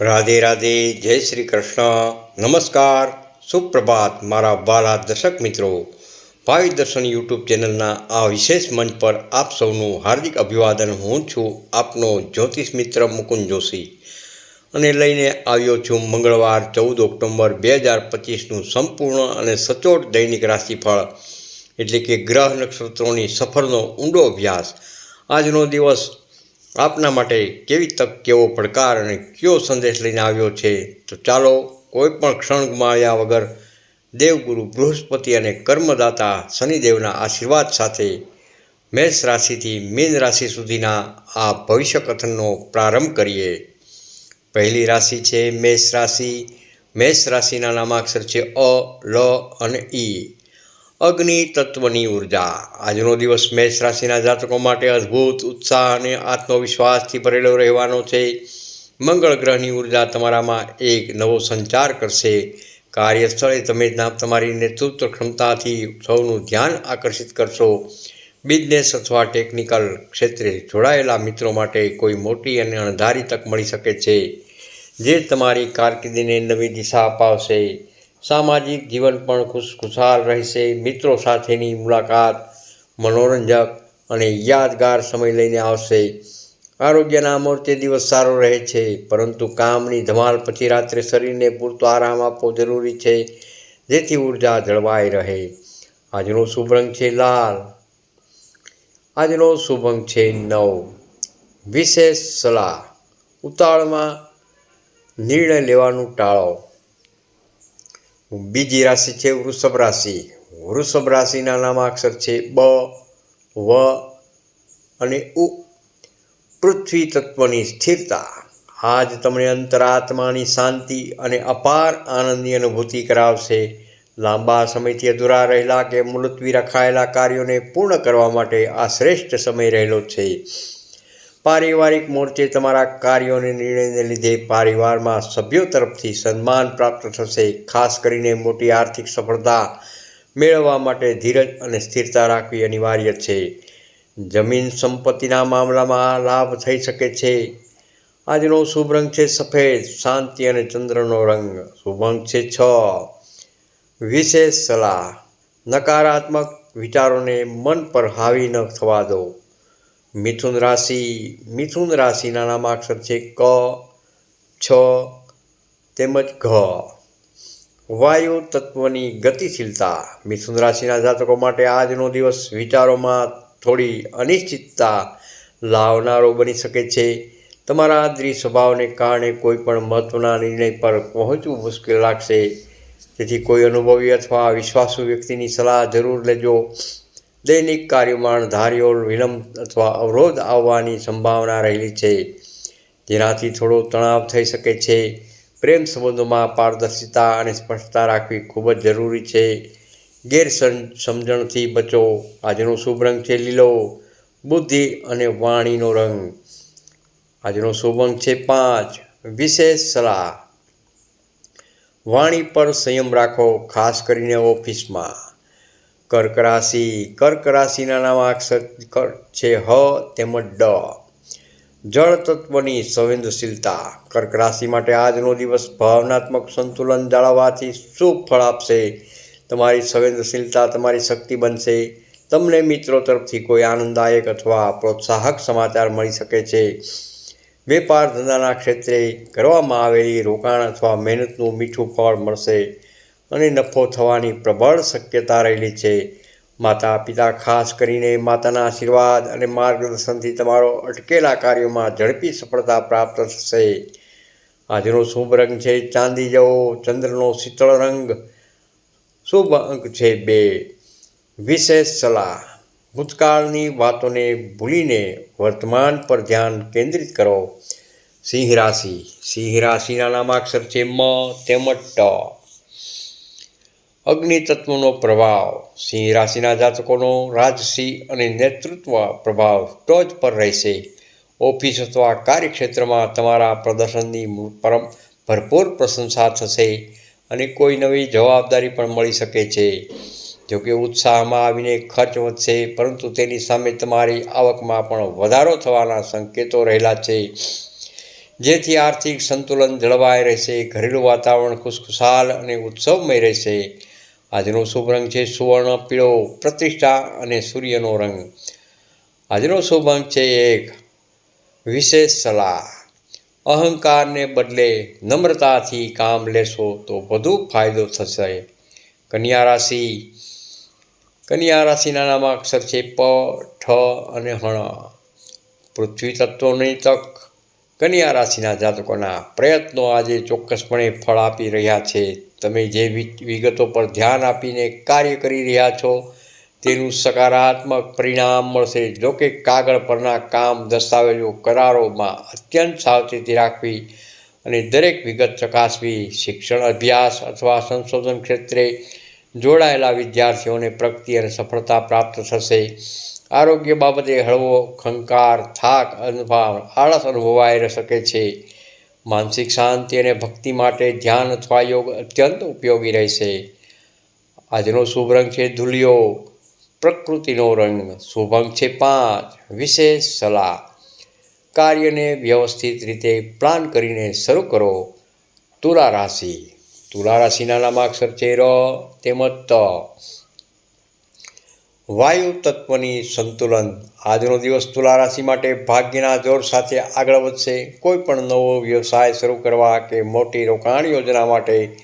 રાધે રાધે, જય શ્રી કૃષ્ણ. નમસ્કાર. સુપ્રભાત, મારા વાલા દર્શક મિત્રો. ભાવિ દર્શન યુટ્યુબ ચેનલના આ વિશેષ મંચ પર આપ સૌનું હાર્દિક અભિવાદન. હું છું આપનો જ્યોતિષ મિત્ર મુકુંદ જોશી. અને લઈને આવ્યો છું મંગળવાર ચૌદ ઓક્ટોબર બે હજાર પચીસનું સંપૂર્ણ અને સચોટ દૈનિક રાશિફળ. એટલે કે ગ્રહ નક્ષત્રોની સફરનો ઊંડો અભ્યાસ. આજનો દિવસ આપના માટે કેવી તક, કેવો પડકાર અને કયો સંદેશ લઈને આવ્યો છે? તો ચાલો, કોઈ પણ ક્ષણ ગુમાવ્યા વગર દેવગુરુ, બૃહસ્પતિ અને કર્મદાતા શનિદેવના આશીર્વાદ સાથે મેષ રાશિથી મીન રાશિ સુધીના આ ભવિષ્ય કથનનો પ્રારંભ કરીએ. પહેલી રાશિ છે મેષ રાશિ. મેષ રાશિના નામાક્ષર છે અ, લ અને ઈ. અગ્નિ તત્વની ઊર્જા. આજનો દિવસ મેષ રાશિના જાતકો માટે અદ્ભુત ઉત્સાહ અને આત્મવિશ્વાસથી ભરેલો રહેવાનો છે. મંગળ ગ્રહની ઊર્જા તમારામાં એક નવો સંચાર કરશે. કાર્યસ્થળે તમે તમારી નેતૃત્વ ક્ષમતાથી સૌનું ધ્યાન આકર્ષિત કરશો. બિઝનેસ અથવા ટેકનિકલ ક્ષેત્રે જોડાયેલા મિત્રો માટે કોઈ મોટી અને અણધારી તક મળી શકે છે, જે તમારી કારકિર્દીને નવી દિશા અપાવશે. સામાજિક જીવન પણ ખુશખુશાલ રહેશે. મિત્રો સાથેની મુલાકાત મનોરંજક અને યાદગાર સમય લઈને આવશે. આરોગ્યના મોરચે દિવસ સારો રહે છે, પરંતુ કામની ધમાલ પછી રાત્રે શરીરને પૂરતો આરામ આપવો જરૂરી છે, જેથી ઊર્જા જળવાઈ રહે. આજનો શુભ રંગ છે લાલ. આજનો શુભ અંક છે નવ. વિશેષ સલાહ. ઉતાળમાં નિર્ણય લેવાનું ટાળો. બીજી રાશિ છે, વૃષભ રાશિ. વૃષભ રાશિના નામાક્ષર છે, બ, વ અને ઉ. પૃથ્વી તત્વની સ્થિરતા. આજ તમને અંતરાત્માની શાંતિ અને અપાર આનંદની અનુભૂતિ કરાવશે. લાંબા સમયથી અધૂરા રહેલા કે મુલતવી રખાયેલા કાર્યોને પૂર્ણ કરવા માટે આ શ્રેષ્ઠ સમય રહેલો છે. પારિવારિક મોરચે તમારા કાર્યોને નિર્ણયને લીધે પરિવારમાં સભ્યો તરફથી સન્માન પ્રાપ્ત થશે. ખાસ કરીને મોટી આર્થિક સફળતા મેળવવા માટે ધીરજ અને સ્થિરતા રાખવી અનિવાર્ય છે. જમીન સંપત્તિના મામલામાં લાભ થઈ શકે છે. આજનો શુભ રંગ છે સફેદ, શાંતિ અને ચંદ્રનો રંગ શુભ અંક છે છ. વિશેષ સલાહ, નકારાત્મક વિચારોને મન પર હાવી ન થવા દો. મિથુન રાશિ, મિથુન રાશિના નામાક્ષર છે ક, છ, તેમજ ઘ. વાયુ તત્વની ગતિશીલતા મિથુન રાશિના જાતકો માટે આજનો દિવસ વિચારોમાં થોડી અનિશ્ચિતતા લાવનારો બની શકે છે. તમારા આદરી સ્વભાવને કારણે કોઈ પણ મહત્ત્વના નિર્ણય પર પહોંચવું મુશ્કેલ લાગશે. તેથી કોઈ અનુભવી અથવા વિશ્વાસુ વ્યક્તિની સલાહ જરૂર લેજો. દૈનિક કાર્યોમાં ધાર્યો વિલંબ અથવા અવરોધ આવવાની સંભાવના રહેલી છે. જેનાથી થોડો તણાવ થઈ શકે છે. પ્રેમ સંબંધોમાં પારદર્શિતા અને સ્પષ્ટતા રાખવી ખૂબ જ જરૂરી છે. ગેરસમજણથી બચો. આજનો શુભ રંગ છે લીલો. બુદ્ધિ અને વાણીનો રંગ. આજનો શુભ અંક છે પાંચ. વિશેષ સલાહ. વાણી પર સંયમ રાખો, ખાસ કરીને ઓફિસમાં. કર્ક રાશિ કર્ક રાશિના નામા અક્ષર છે હ તેમજ ડ. જળ તત્વની સંવેદનશીલતા. કર્ક રાશિ માટે આજનો દિવસ ભાવનાત્મક સંતુલન જાળવવાથી શુભ ફળ આપશે. તમારી સંવેદનશીલતા, તમારી શક્તિ બનશે. તમને મિત્રો તરફથી કોઈ આનંદદાયક અથવા પ્રોત્સાહક સમાચાર મળી શકે છે. વેપાર ધંધાના ક્ષેત્રે કરવામાં આવેલી રોકાણ અથવા મહેનતનું મીઠું ફળ મળશે. અને નફો થવાની પ્રબળ શક્યતા રહેલી છે. માતા પિતા ખાસ કરીને માતાના આશીર્વાદ અને માર્ગદર્શનથી તમારો અટકેલા કાર્યોમાં ઝડપી સફળતા પ્રાપ્ત થશે. આજનો શુભ રંગ છે ચાંદી જેવો, ચંદ્રનો શીતળ રંગ. શુભ અંક છે બે. વિશેષ સલાહ. ભૂતકાળની વાતોને ભૂલીને વર્તમાન પર ધ્યાન કેન્દ્રિત કરો. સિંહ રાશિ. સિંહ રાશિના નામાક્ષર છે મ તેમજ ટ. અગ્નિ તત્વનો પ્રભાવ, સિંહ રાશિના જાતકોનો રાજસી અને નેતૃત્વ પ્રભાવ ટોચ પર રહેશે. ઓફિસ અથવા કાર્યક્ષેત્રમાં તમારા પ્રદર્શનની પરમ, ભરપૂર પ્રશંસા થશે અને કોઈ નવી જવાબદારી પણ મળી શકે છે. જોકે ઉત્સાહમાં આવીને ખર્ચ વધશે, પરંતુ તેની સામે તમારી આવકમાં પણ વધારો થવાના સંકેતો રહેલા છે. જેથી આર્થિક સંતુલન જળવાઈ રહેશે, ઘરેલું વાતાવરણ ખુશખુશાલ અને ઉત્સવમય રહેશે. આજનો શુભ રંગ છે સુવર્ણ, પીળો, પ્રતિષ્ઠા અને સૂર્યનો રંગ. આજનો શુભ અંક છે એક, વિશેષ સલાહ. અહંકારને બદલે નમ્રતાથી કામ લેશો તો વધુ ફાયદો થશે. કન્યા રાશિ. કન્યા રાશિના નામ અક્ષર છે પ, ઠ અને હણ. પૃથ્વી તત્વોની તક કન્યા રાશિના જાતકોના પ્રયત્નો આજે ચોક્કસપણે ફળ આપી રહ્યા છે. તમે જે વિગતો પર ધ્યાન આપીને કાર્ય કરી રહ્યા છો, તેનું સકારાત્મક પરિણામ મળશે. જો કે કાગળ પરના કામ, દસ્તાવેજો, કરારોમાં અત્યંત સાવચેતી રાખવી અને દરેક વિગત ચકાસવી, શિક્ષણ અભ્યાસ અથવા સંશોધન ક્ષેત્રે જોડાયેલા વિદ્યાર્થીઓને પ્રગતિ અને સફળતા પ્રાપ્ત થશે. આરોગ્ય બાબતે હળવો ખંકાર, થાક અથવા આળસ અનુભવાઈ શકે છે. માનસિક શાંતિ અને ભક્તિ માટે ધ્યાન અથવા યોગ અત્યંત ઉપયોગી રહેશે આજનો શુભ રંગ છે ધૂલિયો, પ્રકૃતિનો રંગ શુભ અંક છે પાંચ, વિશેષ સલાહ. કાર્યને વ્યવસ્થિત રીતે પ્લાન કરીને શરૂ કરો. તુલા રાશિ. તુલા રાશિના નામાક્ષર છે ર તેમજ ત. વાયુ તત્વની સંતુલન. આજનો દિવસ તુલા રાશિ માટે ભાગ્યના જોર સાથે આગળ વધશે. કોઈ પણ નવો વ્યવસાય શરૂ કરવા કે મોટી રોકાણ યોજના માટે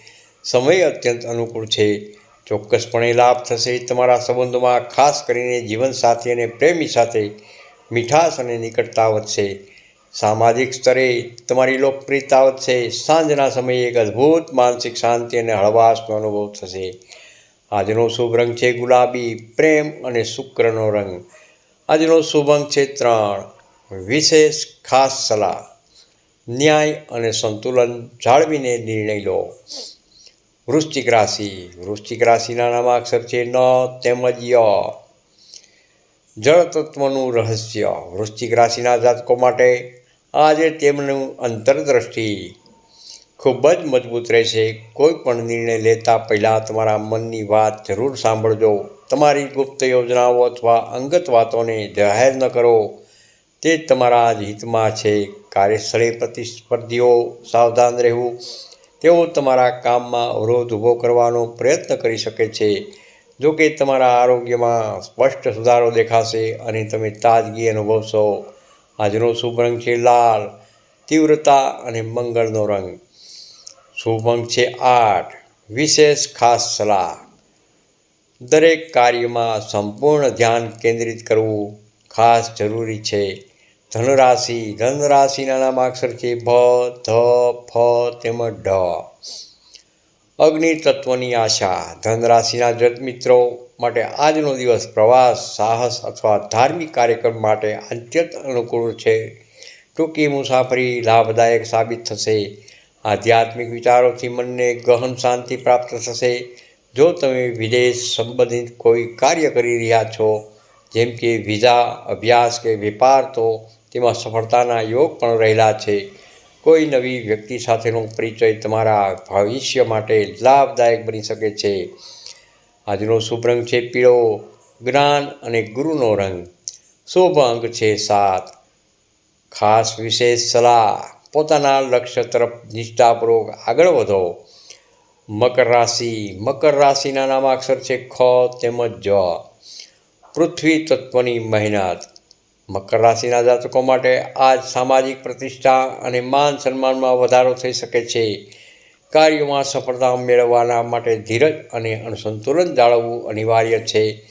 સમય અત્યંત અનુકૂળ છે. ચોક્કસપણે લાભ થશે તમારા સંબંધોમાં, ખાસ કરીને જીવનસાથી અને પ્રેમી સાથે. મીઠાશ અને નિકટતા વધશે. સામાજિક સ્તરે તમારી લોકપ્રિયતા વધશે. સાંજના સમયે એક અદ્ભુત માનસિક શાંતિ અને હળવાશનો અનુભવ થશે. આજનો શુભ રંગ છે ગુલાબી, પ્રેમ અને શુક્રનો રંગ. આજનો શુભ અંક છે ત્રણ. વિશેષ ખાસ સલાહ. ન્યાય અને સંતુલન જાળવીને નિર્ણય લો. વૃશ્ચિક રાશિ. વૃશ્ચિક રાશિના નામાક્ષર છે ન, તેમજ ય. જળતત્વનું રહસ્ય. વૃશ્ચિક રાશિના જાતકો માટે આજે તેમનું અંતરદ્રષ્ટિ. ખૂબ જ મજબૂત રહેશે. કોઈ પણ નિર્ણય લેતા પહેલાં તમારા મનની વાત જરૂર સાંભળજો. તમારી ગુપ્ત યોજનાઓ અથવા અંગત વાતોને જાહેર ન કરો. તે તમારા જ હિતમાં છે. કાર્યસ્થળે પ્રતિસ્પર્ધીઓ સાવધાન રહેવું. તેઓ તમારા કામમાં અવરોધ ઊભો કરવાનો પ્રયત્ન કરી શકે છે. જો કે તમારા આરોગ્યમાં સ્પષ્ટ સુધારો દેખાશે અને તમે તાજગી અનુભવશો. આજનો શુભ રંગ છે લાલ. તીવ્રતા અને મંગળનો રંગ. શુભ છે આઠ. વિશેષ ખાસ સલાહ. દરેક કાર્યમાં સંપૂર્ણ ધ્યાન કેન્દ્રિત કરવું ખાસ જરૂરી છે. ધનરાશિ ધનરાશિના નામાક્ષર છે ભ, ધ, ફ, તેમજ ઢ. અગ્નિ તત્વની આશા. ધનરાશિના જત મિત્રો માટે આજનો દિવસ પ્રવાસ, સાહસ અથવા ધાર્મિક કાર્યક્રમ માટે અત્યંત અનુકૂળ છે. ટૂંકી મુસાફરી લાભદાયક સાબિત થશે. આધ્યાત્મિક વિચારોથી મનને ગહન શાંતિ પ્રાપ્ત થશે. જો તમે વિદેશ સંબંધિત કોઈ કાર્ય કરી રહ્યા છો, જેમ કે વિઝા, અભ્યાસ કે વેપાર, તો તેમાં સફળતાના યોગ પણ રહેલા છે. કોઈ નવી વ્યક્તિ સાથેનો પરિચય તમારા ભવિષ્ય માટે લાભદાયક બની શકે છે. આજનો શુભ રંગ છે પીળો, જ્ઞાન અને ગુરુનો રંગ. શુભ અંક છે સાત. ખાસ વિશેષ સલાહ. પોતાના લક્ષ્ય તરફ નિષ્ઠાપૂર્વક આગળ વધો. મકર રાશિ, મકર રાશિના નામાક્ષર છે ખ તેમજ જ. પૃથ્વી તત્વની મહેનત. મકર રાશિના જાતકો માટે આજ સામાજિક પ્રતિષ્ઠા અને માન સન્માનમાં વધારો થઈ શકે છે. કાર્યોમાં સફળતા મેળવવાના માટે ધીરજ અને અનુસંતુલન જાળવવું અનિવાર્ય છે.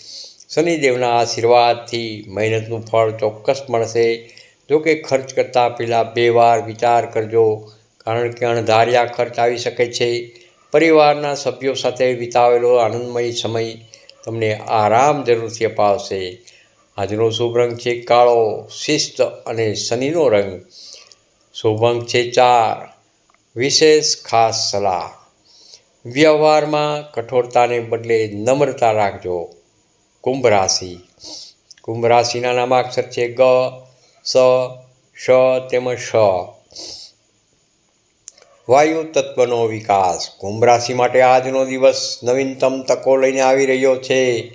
શનિદેવના આશીર્વાદથી મહેનતનું ફળ ચોક્કસ મળશે. જો કે ખર્ચ કરતાં પહેલાં બે વાર વિચાર કરજો, કારણ કે અણધાર્યા ખર્ચ આવી શકે છે. પરિવારના સભ્યો સાથે વિતાવેલો આનંદમય સમય તમને આરામ જરૂરથી અપાવશે. આજનો શુભ રંગ છે કાળો, શિસ્ત અને શનિનો રંગ. શુભ અંક છે ચાર, વિશેષ ખાસ સલાહ. વ્યવહારમાં કઠોરતાને બદલે નમ્રતા રાખજો. કુંભ રાશિ. કુંભ રાશિના નામાક્ષર છે ગ સ શ તેમજ શ વાયુ તત્વનો વિકાસ. કુંભ રાશિ માટે આજનો દિવસ નવીનતમ તકો લઈને આવી રહ્યો છે.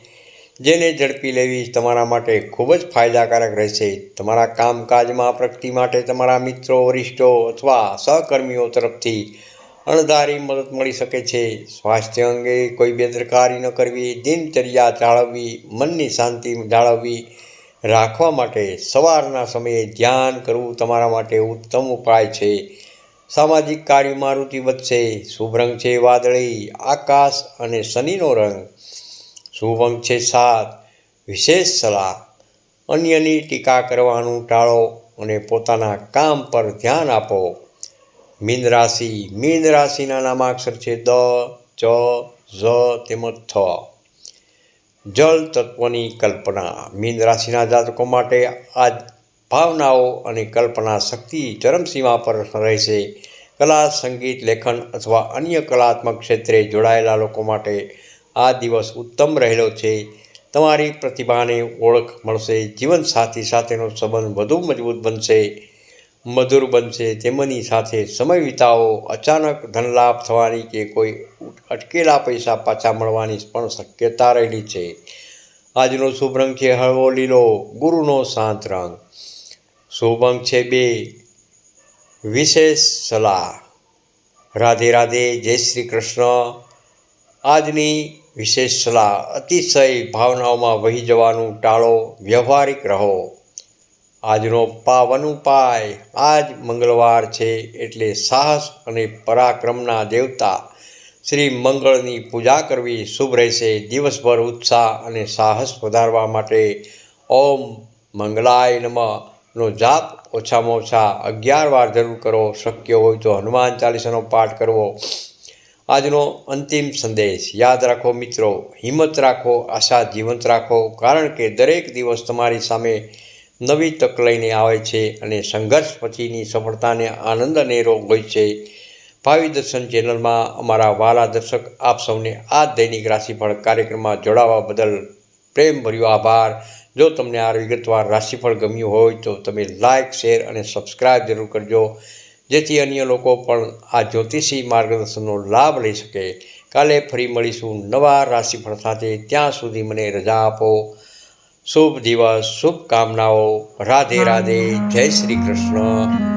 જેને ઝડપી લેવી તમારા માટે ખૂબ જ ફાયદાકારક રહેશે. તમારા કામકાજમાં પ્રગતિ માટે તમારા મિત્રો, વરિષ્ઠો અથવા સહકર્મીઓ તરફથી અણધારી મદદ મળી શકે છે. સ્વાસ્થ્ય અંગે કોઈ બેદરકારી ન કરવી. દિનચર્યા જાળવવી. મનની શાંતિ જાળવવી. રાખવા માટે સવારના સમયે ધ્યાન કરવું તમારા માટે ઉત્તમ ઉપાય છે. સામાજિક કાર્યમાં રુચિ વધશે શુભ રંગ છે વાદળી, આકાશ અને શનિનો રંગ. શુભ અંક છે સાત, વિશેષ સલાહ. અન્યની ટીકા કરવાનું ટાળો અને પોતાના કામ પર ધ્યાન આપો. મીન રાશિ, મીન રાશિના નામાક્ષર છે દ, ચ, ઝ, તેમજ થ. જળ તત્વની કલ્પના. મીન રાશિના જાતકો માટે આ ભાવનાઓ અને કલ્પના શક્તિ ચરમસીમા પર રહેશે. કલા, સંગીત, લેખન અથવા અન્ય કલાત્મક ક્ષેત્રે જોડાયેલા લોકો માટે આ દિવસ ઉત્તમ રહેલો છે. તમારી પ્રતિભાને ઓળખ મળશે. જીવનસાથી સાથેનો સંબંધ વધુ મજબૂત બનશે. મધુર બનશે, તેમની સાથે સમય વિતાવો, અચાનક ધનલાભ થવાની કે કોઈ અટકેલા પૈસા પાછા મળવાની પણ શક્યતા રહેલી છે. આજનો શુભ રંગ છે હળવો લીલો, ગુરુનો શાંત રંગ. શુભ અંક છે બે, વિશેષ સલાહ. રાધે રાધે, જય શ્રી કૃષ્ણ. આજની વિશેષ સલાહ, અતિશય ભાવનાઓમાં વહી જવાનું ટાળો, વ્યવહારિક રહો. આજનો પાવન ઉપાય આજ મંગળવાર છે એટલે સાહસ અને પરાક્રમના દેવતા શ્રી મંગળની પૂજા કરવી શુભ રહેશે. દિવસભર ઉત્સાહ અને સાહસ વધારવા માટે ઓમ મંગલાય નમઃનો જાપ ઓછામાં ઓછા અગિયાર વાર જરૂર કરો. શક્ય હોય તો હનુમાન ચાલીસાનો પાઠ કરવો. આજનો અંતિમ સંદેશ. યાદ રાખો મિત્રો, હિંમત રાખો, આશા જીવંત રાખો. કારણ કે દરેક દિવસ તમારી સામે નવી તક લઈને આવે છે અને સંઘર્ષ પછીની સફળતાને આનંદ અનેરો હોય છે. ભાવિ દર્શન ચેનલમાં અમારા વાલા દર્શક આપ સૌને આ દૈનિક રાશિફળ કાર્યક્રમમાં જોડાવા બદલ પ્રેમભર્યો આભાર. જો તમને આ વિગતવાર રાશિફળ ગમ્યું હોય તો તમે લાઇક શેર અને સબસ્ક્રાઈબ જરૂર કરજો, જેથી અન્ય લોકો પણ આ જ્યોતિષી માર્ગદર્શનનો લાભ લઈ શકે. કાલે ફરી મળીશું નવા રાશિફળ સાથે. ત્યાં સુધી મને રજા આપો. શુભ દિવસ શુભકામનાઓ. રાધે રાધે. જય શ્રી કૃષ્ણ.